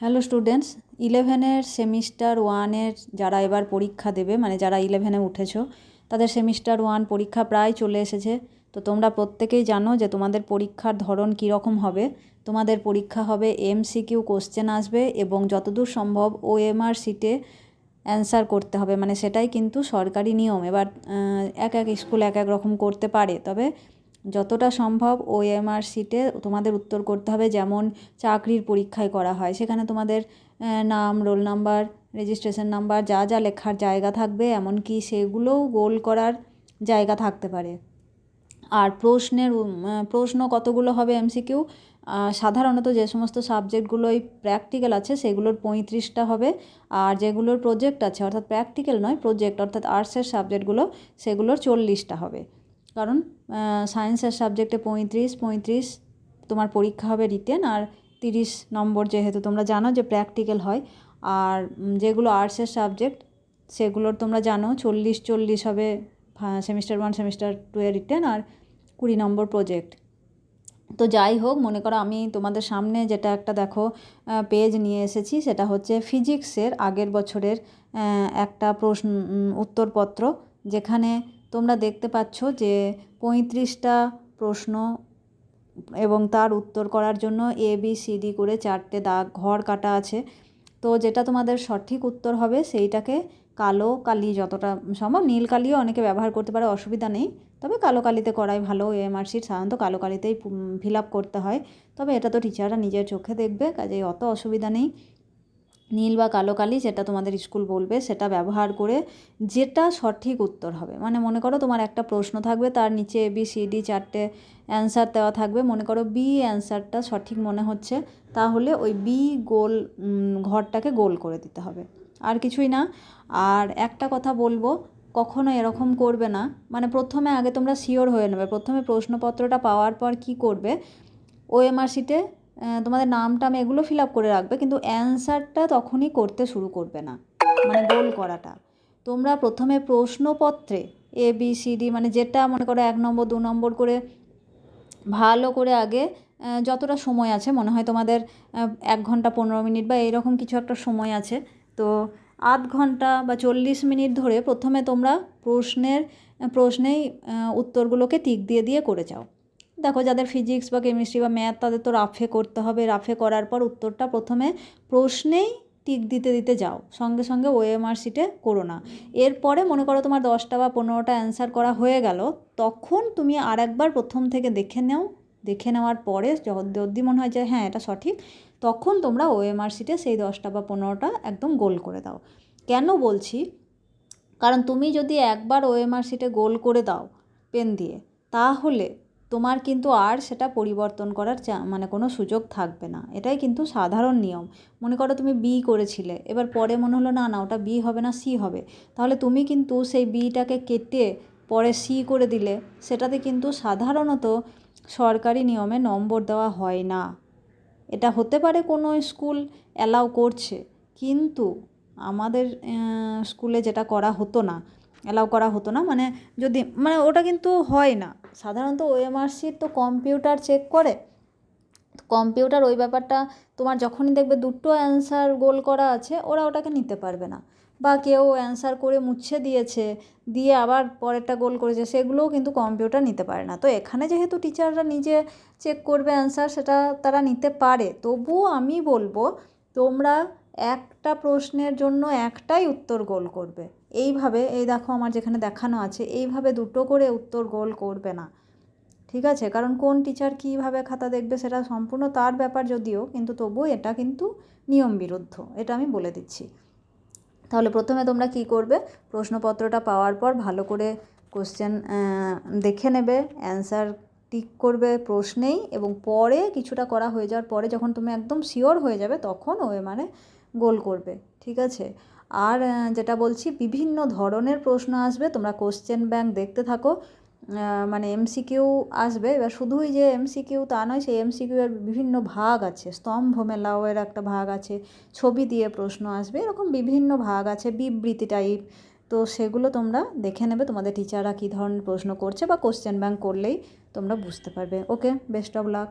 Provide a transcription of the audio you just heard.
Hello students ইলেভেনের semester ওয়ানের যারা এবার পরীক্ষা দেবে মানে যারা ইলেভেনে উঠেছো, তাদের সেমিস্টার ওয়ান পরীক্ষা প্রায় চলে এসেছে। তো তোমরা প্রত্যেকেই জানো যে তোমাদের পরীক্ষার ধরন কীরকম হবে। তোমাদের পরীক্ষা হবে এম এমসিকিউ কোশ্চেন আসবে এবং যতদূর সম্ভব ও ওএমআর সিটে অ্যান্সার করতে হবে। মানে সেটাই কিন্তু সরকারি নিয়ম। এবার এক এক স্কুল এক এক রকম করতে পারে। তবে যতটা সম্ভব ওএমআর সিটে তোমাদের উত্তর করতে হবে, যেমন চাকরির পরীক্ষায় করা হয়। সেখানে তোমাদের নাম, রোল নাম্বার রেজিস্ট্রেশন নাম্বার, যা যা লেখার জায়গা থাকবে, এমনকি সেগুলোও গোল করার জায়গা থাকতে পারে। আর প্রশ্নের প্রশ্ন কতগুলো হবে এমসিকিউ সাধারণত যে সমস্ত সাবজেক্টগুলোই প্র্যাকটিক্যাল আছে, সেগুলোর পঁয়ত্রিশটা হবে। আর যেগুলোর প্রজেক্ট আছে, অর্থাৎ প্র্যাকটিক্যাল নয় প্রজেক্ট অর্থাৎ আর্টসের সাবজেক্টগুলো, সেগুলোর চল্লিশটা হবে। কারণ সায়েন্সের সাবজেক্টে পঁয়ত্রিশ পঁয়ত্রিশ তোমার পরীক্ষা হবে রিটেন আর তিরিশ নম্বর যেহেতু তোমরা জানো যে প্র্যাকটিক্যাল হয়। আর যেগুলো আর্টসের সাবজেক্ট সেগুলোর তোমরা জানো চল্লিশ চল্লিশ হবে সেমিস্টার ওয়ান সেমিস্টার টু এর রিটেন আর কুড়ি নম্বর প্রজেক্ট তো যাই হোক, মনে করো আমি তোমাদের সামনে যেটা একটা দেখো পেজ নিয়ে এসেছি, সেটা হচ্ছে ফিজিক্সের আগের বছরের একটা প্রশ্ন উত্তরপত্র, যেখানে তোমরা দেখতে পাচ্ছ যে পঁয়ত্রিশটা প্রশ্ন এবং তার উত্তর করার জন্য এ বি সি ডি করে চারটে দাগ, ঘর কাটা আছে। তো যেটা তোমাদের সঠিক উত্তর হবে সেইটাকে কালো কালি যতটা সম্ভব, নীল কালিও অনেকে ব্যবহার করতে পারে, অসুবিধা নেই। তবে কালো কালিতে করাই ভালো এ এমআরসির সাধারণত কালো কালিতেই ফিল আপ করতে হয়। তবে এটা তো টিচাররা নিজের চোখে দেখবে, কাজেই অত অসুবিধা নেই। নীল বা কালো কালি যেটা তোমাদের স্কুল বলবে, সেটা ব্যবহার করে যেটা সঠিক উত্তর হবে। মানে মনে করো তোমার একটা প্রশ্ন থাকবে, তার নিচে এ বি সি ডি চারটে অ্যান্সার দেওয়া থাকবে। মনে করো বি অ্যান্সারটা সঠিক মনে হচ্ছে, তাহলে ওই বি গোল ঘরটাকে গোল করে দিতে হবে। আর কিছুই না। আর একটা কথা বলব, কখনো এরকম করবে না। মানে প্রথমে আগে তোমরা শিওর হয়ে নেবে। প্রথমে প্রশ্নপত্রটা পাওয়ার পর কি করবে? ওএমআর শিটে তোমাদের নাম টাম এগুলো ফিল আপ করে রাখবে, কিন্তু অ্যান্সারটা তখনই করতে শুরু করবে না মানে গোল করাটা। তোমরা প্রথমে প্রশ্নপত্রে এ বি সি ডি মানে যেটা মনে করো এক নম্বর, দু নম্বর করে, ভালো করে আগে যতটা সময় আছে, মনে হয় তোমাদের এক ঘণ্টা পনেরো মিনিট বা এইরকম কিছু একটা সময় আছে, তো আধ ঘণ্টা বা চল্লিশ মিনিট ধরে প্রথমে তোমরা প্রশ্নের, প্রশ্নেই উত্তরগুলোকে টিক দিয়ে দিয়ে করে যাও। দেখো, যাদের ফিজিক্স বা কেমিস্ট্রি বা ম্যাথ তাদের তো রাফে করতে হবে। রাফে করার পর উত্তরটা প্রথমে প্রশ্নেই টিক দিতে দিতে যাও। সঙ্গে সঙ্গে ওএমআর সিটে করো না। এরপরে মনে করো তোমার দশটা বা পনেরোটা অ্যান্সার করা হয়ে গেল, তখন তুমি আর একবার প্রথম থেকে দেখে নাও। দেখে নেওয়ার পরে যদি মনে হয় যে হ্যাঁ এটা সঠিক, তখন তোমরা ওএমআর সিটে সেই দশটা বা পনেরোটা একদম গোল করে দাও। কেন বলছি? কারণ তুমি যদি একবার ওএমআর সিটে গোল করে দাও পেন দিয়ে, তাহলে তোমার কিন্তু আর সেটা পরিবর্তন করার চা মানে কোনো সুযোগ থাকবে না। এটাই কিন্তু সাধারণ নিয়ম। মনে করো তুমি বি করেছিলে, এবার পরে মনে হলো, না না, ওটা বি হবে না সি হবে। তাহলে তুমি কিন্তু সেই বিটাকে কেটে পরে সি করে দিলে, সেটাতে কিন্তু সাধারণত সরকারি নিয়মে নম্বর দেওয়া হয় না। এটা হতে পারে কোনো স্কুল অ্যালাউ করছে, কিন্তু আমাদের স্কুলে যেটা করা হতো না অ্যালাউ করা হতো না। মানে যদি মানে ওটা কিন্তু হয় না। সাধারণত ওএমআরসির তো কম্পিউটার চেক করে। কম্পিউটার ওই ব্যাপারটা, তোমার যখনই দেখবে দুটো অ্যান্সার গোল করা আছে, ওরা ওটাকে নিতে পারবে না। বা কেউ অ্যান্সার করে মুছে দিয়েছে, দিয়ে আবার পরেরটা গোল করেছে, সেগুলোও কিন্তু কম্পিউটার নিতে পারে না। তো এখানে যেহেতু টিচাররা নিজে চেক করবে অ্যান্সার সেটা তারা নিতে পারে। তবুও আমি বলব, তোমরা একটা প্রশ্নের জন্য একটাই উত্তর গোল করবে। এইভাবে, এই দেখো আমার যেখানে দেখানো আছে, এইভাবে দুটো করে উত্তর গোল করবে না। ঠিক আছে? কারণ কোন টিচার কীভাবে খাতা দেখবে সেটা সম্পূর্ণ তার ব্যাপার যদিও, কিন্তু তবুও এটা কিন্তু নিয়ম বিরুদ্ধ, এটা আমি বলে দিচ্ছি। তাহলে প্রথমে তোমরা কি করবে? প্রশ্নপত্রটা পাওয়ার পর ভালো করে কোশ্চেন দেখে নেবে অ্যান্সার টিক করবে প্রশ্নেই এবং পরে কিছুটা করা হয়ে যাওয়ার পরে যখন তুমি একদম শিওর হয়ে যাবে, তখন ওয়ে মানে গোল করবে। ঠিক আছে? আর যেটা বলছি, বিভিন্ন ধরনের প্রশ্ন আসবে, তোমরা কোশ্চেন ব্যাংক দেখতে থাকো মানে এমসিকিউ আসবে। এবার শুধুই যে এমসিকিউ তা নয়, সেই এমসিকিউ এর বিভিন্ন ভাগ আছে। স্তম্ভ মেলাও এর একটা ভাগ আছে, ছবি দিয়ে প্রশ্ন আসবে, এরকম বিভিন্ন ভাগ আছে, বিবৃতি টাইপ তো সেগুলো তোমরা দেখে নেবে, তোমাদের টিচাররা কী ধরনের প্রশ্ন করছে বা কোশ্চেন ব্যাংক করলেই তোমরা বুঝতে পারবে। ওকে বেস্ট অফ লাক